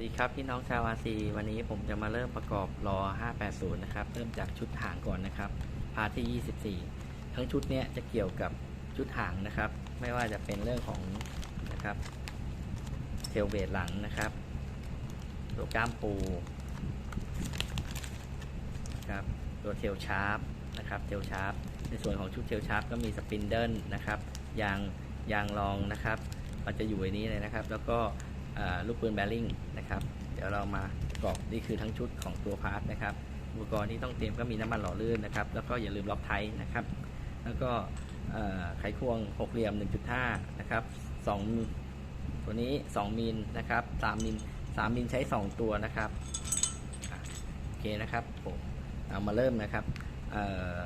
สดีครับพี่น้องชาวอาซีวันนี้ผมจะมาเริ่มประกอบรอ580 นะครับ เริ่มจากชุดหางก่อนนะครับพาที่ 24 ทั้งชุดเนี้ยจะเกี่ยวกับชุดหางนะครับ ไม่ว่าจะเป็นเรื่องของนะครับเทลเบดหลังนะครับตัวก้ามปูนะครับตัวเทลชาร์ปนะครับเทลชาร์ปในส่วนของชุดเทลชาร์ปก็มีสปินเดิลนะครับยางยางรองนะครับ มันจะอยู่ในนี้เลยนะครับ แล้วก็ ลูกปืนแบริ่งนะครับ เดี๋ยวเรามาประกอบนี่คือทั้งชุดของตัวพาร์ทนะครับ อุปกรณ์ที่ต้องเตรียมก็มีน้ำมันหล่อลื่นนะครับ แล้วก็อย่าลืมล็อกไทท์นะครับ แล้วก็ไขควงหกเหลี่ยม 1.5 นะครับ2ตัวนี้ 2มิลนะครับ3มิล3มิลใช้ 2 ตัวนะครับโอเคนะครับผมเอามาเริ่มนะครับ เอ่อ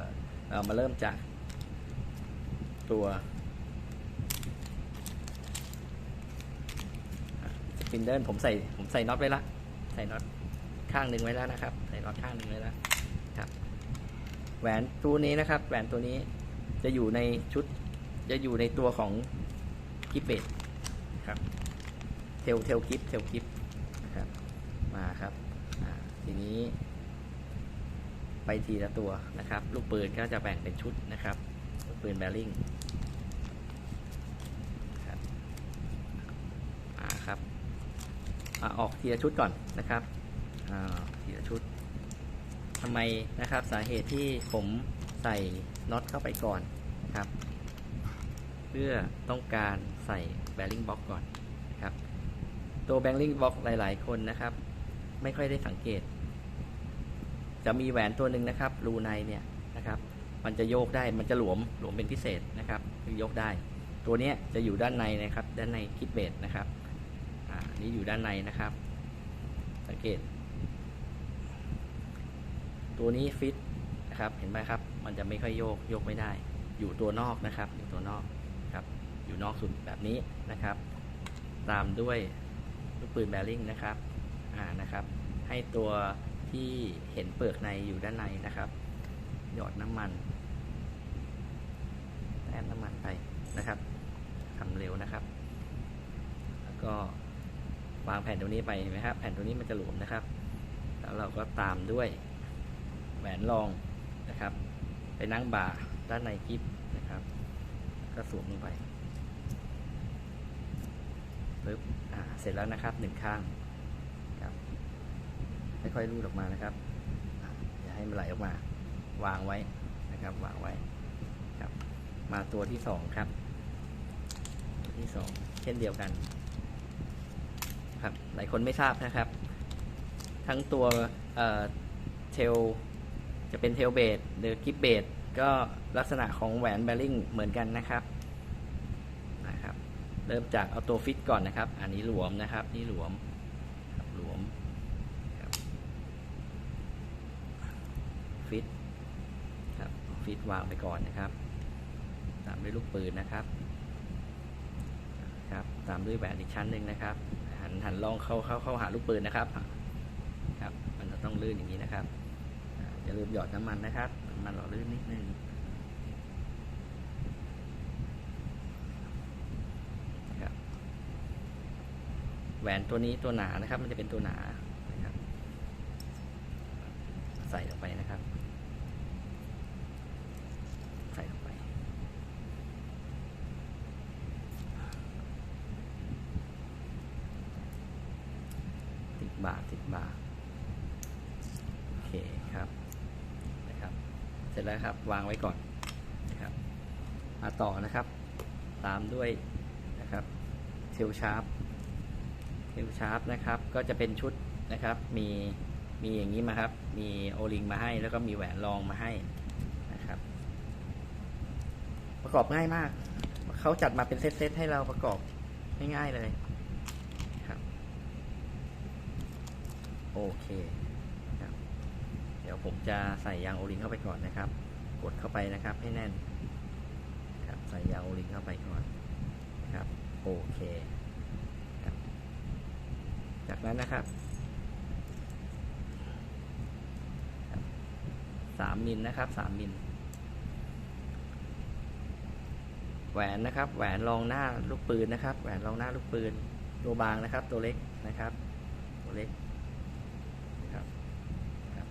เรามาเริ่มจากตัว สปินเดิลผมใส่ผมใส่น็อตไว้ละ ใส่น็อตข้างหนึ่งไว้แล้วนะครับ ใส่น็อตข้างหนึ่งไว้แล้วครับ แหวนตัวนี้นะครับ แหวนตัวนี้จะอยู่ในชุด จะอยู่ในตัวของกิฟเบดครับ เทลเทลกิฟเทลกิฟนะครับ มาครับทีนี้ ไปทีละตัวนะครับ ลูกปืนก็จะแบ่งเป็นชุดนะครับลูกปืนแบริ่งครับอ่าครับ อออกทีละชุดก่อนนะครับอ่าทีละชุดทำไมนะครับสาเหตุที่ผมใส่น็อตเข้าไปก่อนนะครับ เพื่อต้องการใส่แบริ่งบล็อกก่อนนะครับตัวแบริ่งบล็อกหลาย ๆ คนนะครับ ไม่ค่อยได้สังเกต จะมีแหวนตัวหนึ่งนะครับ รูในเนี่ยนะครับ มันจะโยกได้มันจะหลวมหลวมเป็นพิเศษนะครับคือยกได้ ตัวนี้จะอยู่ด้านในนะครับ ด้านในคิดเบสนะครับ นี่อยู่ด้านในนะครับ สังเกต ตัวนี้ฟิตนะครับ เห็นไหมครับ มันจะไม่ค่อยโยก โยกไม่ได้ อยู่ตัวนอกนะครับ อยู่ตัวนอกครับ อยู่นอกสุดแบบนี้นะครับ ตามด้วยลูกปืนแบริ่งนะครับ อ่า นะครับ ให้ตัวที่เห็นเปลือกในอยู่ด้านในนะครับ หยอดน้ำมันแต้มน้ำมันไปนะครับทำเร็วนะครับ แล้วก็ วางแผ่นตรงนี้ไปเห็นไหมครับแผ่นตรงนี้มันจะหลวมนะครับ แล้วเราก็ตามด้วยแหวนรองนะครับ ไปนั่งบ่าด้านในกิฟนะครับ ก็สวมลงไปปึ๊บอ่าเสร็จแล้วนะครับหนึ่งข้างครับค่อยๆรูดออกมานะครับอย่าให้มันไหลออกมา วางไว้นะครับวางไว้ครับ มาตัวที่สองครับ ตัวที่สองเช่นเดียวกัน ครับหลายคนไม่ทราบนะครับ ทั้งตัวเทลจะเป็นเทลเบดหรือกิฟเบดก็ลักษณะของแหวนแบริ่งเหมือนกันนะครับนะครับ เริ่มจากเอาตัวฟิตก่อนนะครับ อันนี้หลวมนะครับนี่หลวมหลวมฟิตครับฟิตวางไปก่อนนะครับ ตามด้วยลูกปืนนะครับครับ ตามด้วยแหวนอีกชั้นหนึ่งนะครับ หันหันลองเข้าเข้าเข้าหาลูกปืนนะครับ ครับ มันจะต้องลื่นอย่างนี้นะครับอย่าลืมหยอดน้ำมันนะครับน้ำมันหล่อลื่นนิดนึงแหวนตัวนี้ตัวหนานะครับ มันจะเป็นตัวหนานะครับ ใส่ลงไปนะครับ ใส่ลงไป สิ บาทโอเคครับนะครับ เสร็จแล้วครับวางไว้ก่อนนะครับมาต่อนะครับ ตามด้วยนะครับเทลชาร์ปเทลชาร์ปนะครับ ก็จะเป็นชุดนะครับ มีมีอย่างนี้มาครับ มีโอลิงมาให้ แล้วก็มีแหวนรองมาให้นะครับ ประกอบง่ายมาก เขาจัดมาเป็นเซตๆให้เราประกอบง่ายๆเลยครับ โอเคครับเดี๋ยวผมจะใส่ยางโอลิงเข้าไปก่อนนะครับ กดเข้าไปนะครับให้แน่นครับใส่ยางโอลิงเข้าไปก่อนครับโอเคครับจากนั้นนะครับสามมิลนะครับสามมิลแหวนนะครับ แหวนรองหน้าลูกปืนนะครับ แหวนรองหน้าลูกปืนตัวบางนะครับ ตัวเล็กนะครับ ตัวเล็กครับครับ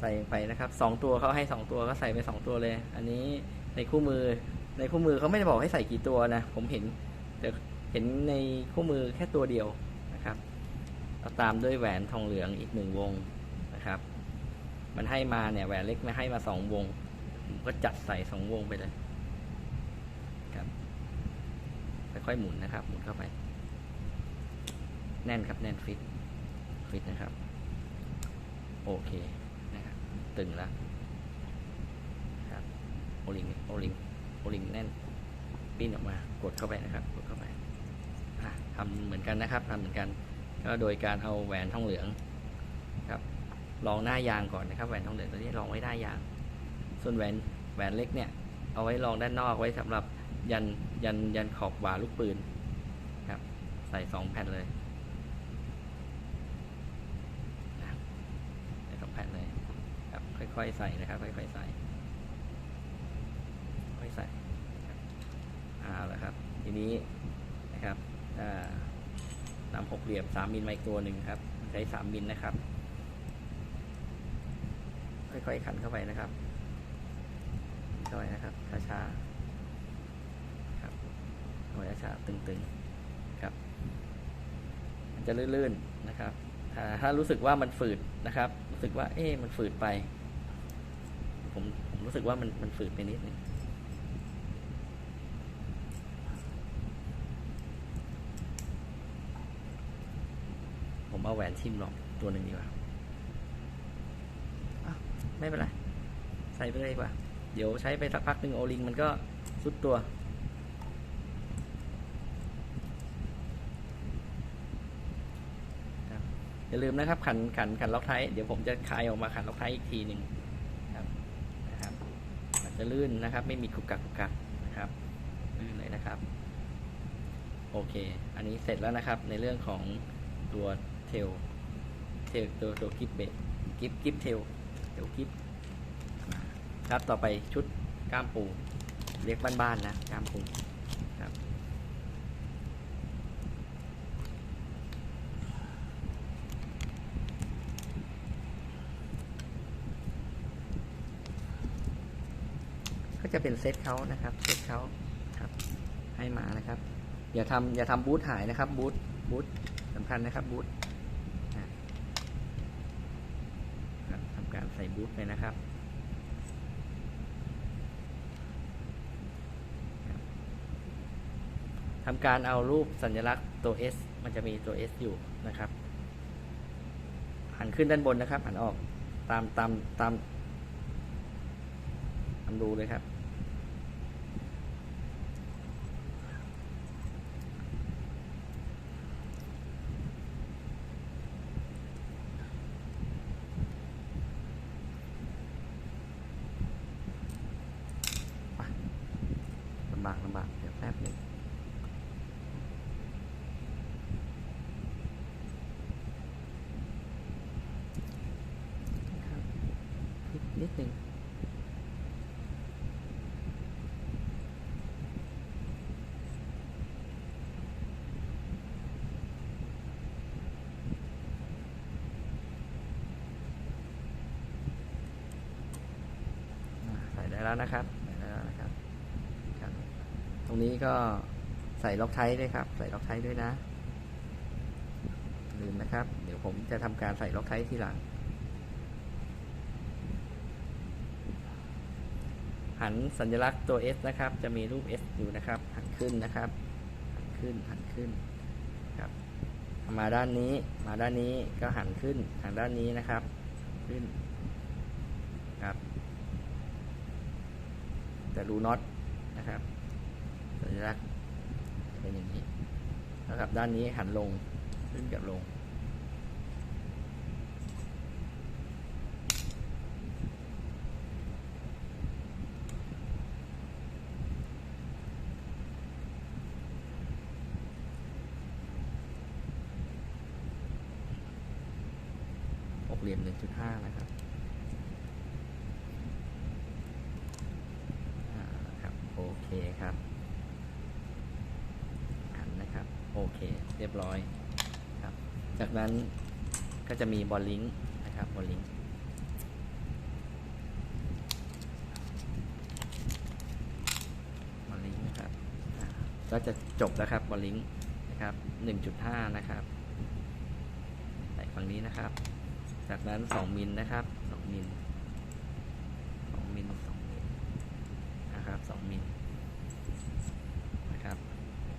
ใส่ไปนะครับสองตัวเขาให้สองตัวก็ใส่ไปสองตัวเลย อันนี้ในคู่มือในคู่มือเขาไม่ได้บอกให้ใส่กี่ตัวนะ ผมเห็นแต่เห็นในคู่มือแค่ตัวเดียวนะครับแล้วตามด้วยแหวนทองเหลืองอีกหนึ่งวงนะครับ มันให้มาเนี่ยแหวนเล็กมาให้มาสองวงผมก็จัดใส่สองวงไปเลยครับค่อยๆหมุนนะครับ หมุนเข้าไป แน่นครับแน่นฟิตฟิตนะครับ โอเค ตึงแล้วครับโอลิงโอลิงโอลิงแน่นปิ้นออกมากดเข้าไปนะครับกดเข้าไปทำเหมือนกันนะครับทำเหมือนกันก็โดยการเอาแหวนทองเหลืองครับลองหน้ายางก่อนนะครับแหวนทองเหลืองตัวนี้ลองไว้หน้ายาง ส่วนแหวนแหวนเล็กเนี่ยเอาไว้ลองด้านนอกไว้สำหรับยันยันยันขอบบ่าลูกปืนครับใส่สองแผ่นเลยนะใส่สองแผ่นเลย ค่อยๆใส่นะครับ ค่อยๆใส่ ค่อยใส่เอาละครับ ทีนี้นะครับนำหกเหลี่ยมสามมิลมาอีกตัวหนึ่งครับ ใช้สามมิลนะครับ ค่อยๆขันเข้าไปนะครับเข้าไปนะครับ ช้าๆ ครับเข้าไปช้าตึงๆ ครับ มันจะลื่นๆ นะครับ ถ้ารู้สึกว่ามันฝืดนะครับ รู้สึกว่า เอ๊ะมันฝืดไป ผมผมรู้สึกว่ามันมันฝืดไปนิดนึงผมเอาแหวนทิมลองตัวหนึ่งดีกว่าไม่เป็นไร ใส่ไปเลยดีกว่า เดี๋ยวใช้ไปสักพักหนึ่งโอลิงมันก็สุดตัวอย่าลืมนะครับขันขันขันล็อกไทยเดี๋ยวผมจะคลายออกมาขันล็อกไทยอีกทีหนึ่งครับนะครับมัน จะลื่นนะครับ ไม่มีกุกกักกุกกักนะครับลื่นเลยนะครับ โอเค อันนี้เสร็จแล้วนะครับ ในเรื่องของตัวเทลเทลตัวตัวกิฟเบกกิฟกิฟเทลเทลกิฟครับต่อไปชุดกล้ามปูเรียกบ้านๆนะกล้ามปูครับ ก็ จะเป็นเซตเขานะครับเซตเขาครับให้มานะครับ อย่าทำอย่าทำบูทหายนะครับบูทบูทสำคัญนะครับบูทนะครับทำการใส่บูทไปนะครับครับทำการเอารูปสัญลักษณ์ตัว S มันจะมีตัว S อยู่นะครับ หันขึ้นด้านบนนะครับ หันออกตามตามตามทำดูเลยครับ ลำบากลำบากเดี๋ยวแป๊บหนึงครับ นิดหนึ่งใส่ได้แล้วนะครับใส่ได้แล้วนะครับครับ ตรงนี้ก็ใส่ล็อกไทด้วยครับ ใส่ล็อกไทด้วยนะลืมนะครับ เดี๋ยวผมจะทำการใส่ล็อกไทท์ทีหลัง หันสัญลักษณ์ตัว S นะครับ จะมีรูป S อยู่นะครับ หันขึ้นนะครับ หันขึ้น หันขึ้นครับ มาด้านนี้ มาด้านนี้ก็หันขึ้นทางด้านนี้นะครับ ขึ้น ครับ แต่รูน็อตนะครับ สัญลักษณ์เป็นอย่างนี้แล้วกับด้านนี้หันลง ขึ้นกับลง หก เหลี่ยมหนึ่งจุดห้านะครับครับ โอเคครับหันนะครับ โอเค เรียบร้อยครับ จากนั้นก็จะมีบอลลิงนะครับ บอลลิงบอลลิงนะครับ ก็จะจบแล้วครับ บอลลิงนะครับ 1.5 นะครับใส่ฝั่งนี้นะครับ จากนั้น2มิลนะครับ2มิล2มิล2มิลนะครับ2มิลนะครับ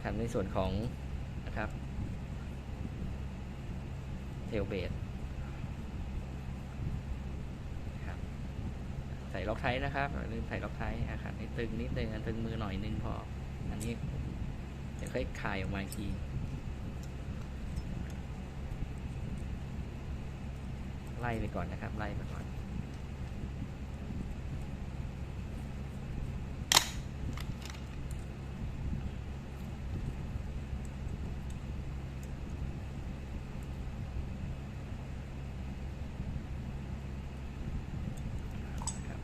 ทำในส่วนของนะครับเทลเบดครับใส่ล็อกไทท์นะครับอย่าลืมใส่ล็อกไทท์นะครับให้ตึงนิดนึงอันตึงมือหน่อยนึงพอ อันนี้เดี๋ยวค่อยคลายออกมาอีกที ไล่ไปก่อนนะครับ ไล่ไปก่อน นะครับ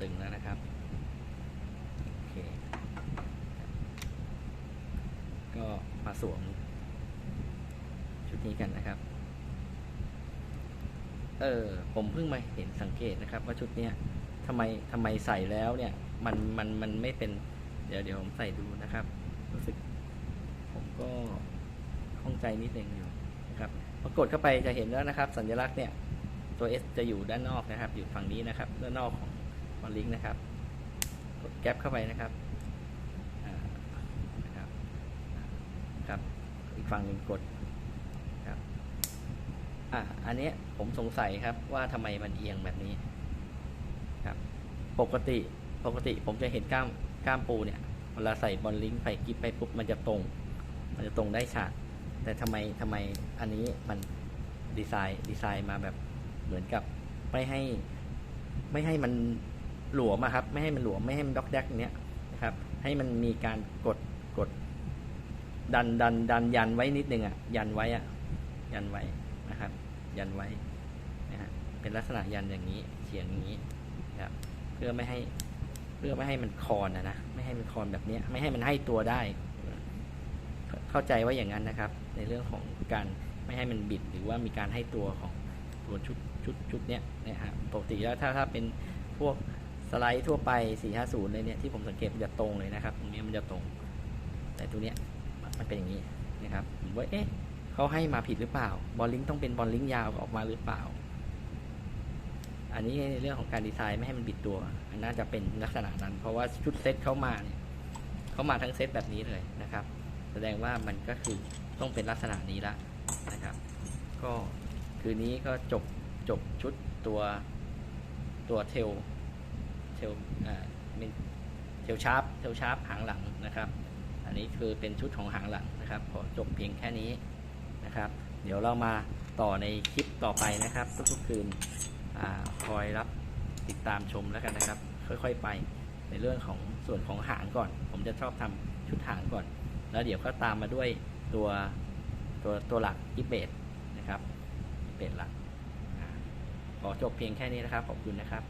ตึงแล้วนะครับ โอเค ก็มาสวม ชุดนี้กันนะครับ เออผมเพิ่งมาเห็นสังเกตนะครับ ว่าชุดเนี้ยทำไมทำไมใส่แล้วเนี่ยมันมันมันไม่เป็นเดี๋ยวเดี๋ยวผมใส่ดูนะครับ รู้สึก ผมก็ข้องใจนิดนึงอยู่นะครับพอกดเข้าไปจะเห็นแล้วนะครับ สัญลักษณ์เนี่ยตัว S จะอยู่ด้านนอกนะครับ อยู่ฝั่งนี้นะครับด้านนอกของบอลลิงนะครับ กดแก๊ปเข้าไปนะครับนะครับ ครับ อีกฝั่งหนึ่งกด อะอันนี้ผมสงสัยครับว่าทำไมมันเอียงแบบนี้ครับ ปกติปกติผมจะเห็นกล้ามกล้ามปูเนี่ยเวลาใส่บอลลิงก์ไปกิฟไปปุ๊บมันจะตรง มันจะตรงได้ฉากแต่ทำไมทำไมอันนี้มันดีไซน์ดีไซน์มาแบบเหมือนกับไม่ให้ ไม่ให้มันหลวมอะครับ ไม่ให้มันหลวมไม่ให้มันด็อกแดกเนี้ยนะครับ ให้มันมีการกดกด ดันดันดันยันไว้นิดนึงอะยันไว้อะยันไว้นะครับ ยันไว้นะฮะเป็นลักษณะยันอย่างนี้เฉียงอย่างนี้นะครับเพื่อไม่ให้เพื่อไม่ให้มันคอนนะนะไม่ให้มันคอนแบบนี้ไม่ให้มันให้ตัวได้ เข้าใจว่าอย่างนั้นนะครับ ในเรื่องของการไม่ให้มันบิดหรือว่ามีการให้ตัวของตัวชุดชุดชุดเนี้ยนะฮะปกติแล้วถ้าถ้าเป็นพวกสไลด์ทั่วไป 450 เลยเนี่ยที่ผมสังเกตมันจะตรงเลยนะครับตรงนี้มันจะตรง แต่ตัวเนี้ยมันเป็นอย่างนี้นะครับผมว่าเอ๊ะ เขาให้มาผิดหรือเปล่า บอลลิงต้องเป็นบอลลิงยาวออกมาหรือเปล่า อันนี้ในเรื่องของการดีไซน์ไม่ให้มันบิดตัว อันน่าจะเป็นลักษณะนั้น เพราะว่าชุดเซตเข้ามาเนี่ยเขามาทั้งเซตแบบนี้เลยนะครับ แสดงว่ามันก็คือต้องเป็นลักษณะนี้ละนะครับ ก็คืนนี้ก็จบจบชุดตัวตัวเทลเทลอ่าเทลชาร์ปเทลชาร์ปหางหลังนะครับ อันนี้คือเป็นชุดของหางหลังนะครับ ขอจบเพียงแค่นี้ นะครับ เดี๋ยวเรามาต่อในคลิปต่อไปนะครับ ทุกๆคืนอคอยรับติดตามชมแล้วกันนะครับ ค่อยๆไปในเรื่องของส่วนของหางก่อน ผมจะชอบทำชุดหางก่อน แล้วเดี๋ยวก็ตามมาด้วยตัวตัวตัวหลักอิเบตนะครับอิเบตหลักขอจบเพียงแค่นี้นะครับ ขอบคุณนะครับ